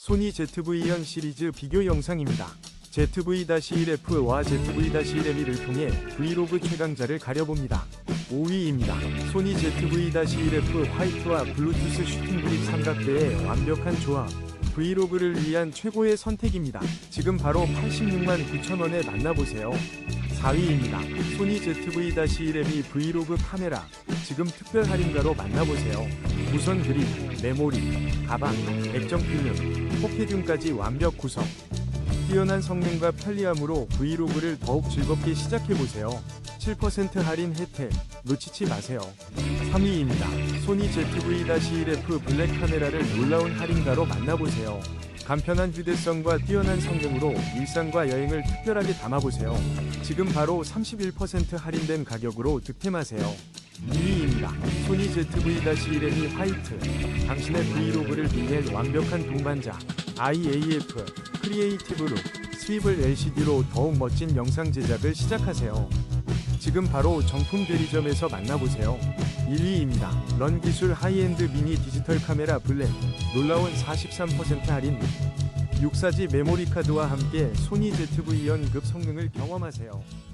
소니 ZV-E 시리즈 비교 영상입니다. ZV-1F와 ZV-1M을 통해 브이로그 최강자를 가려봅니다. 5위입니다. 소니 ZV-1F 화이트와 블루투스 슈팅 그립 삼각대의 완벽한 조합. 브이로그를 위한 최고의 선택입니다. 지금 바로 86만 9천원에 만나보세요. 4위입니다. 소니 ZV-1M이 브이로그 카메라. 지금 특별 할인가로 만나보세요. 무선 그립, 메모리, 가방, 액정 필름, 포켓균까지 완벽 구성. 뛰어난 성능과 편리함으로 브이로그를 더욱 즐겁게 시작해보세요. 7% 할인 혜택 놓치지 마세요. 3위입니다. 소니 ZV-1F 블랙 카메라를 놀라운 할인가로 만나보세요. 간편한 휴대성과 뛰어난 성능으로 일상과 여행을 특별하게 담아보세요. 지금 바로 31% 할인된 가격으로 득템하세요. 2위입니다. 소니 ZV-1이 화이트. 당신의 브이로그를 빛낼 완벽한 동반자. IAF 크리에이티브룩 스위블 LCD로 더욱 멋진 영상 제작을 시작하세요. 지금 바로 정품 대리점에서 만나보세요. 1위입니다. 런 기술 하이엔드 미니 디지털 카메라 블랙 놀라운 43% 할인 6사지 메모리 카드와 함께 소니 ZV-1급 성능을 경험하세요.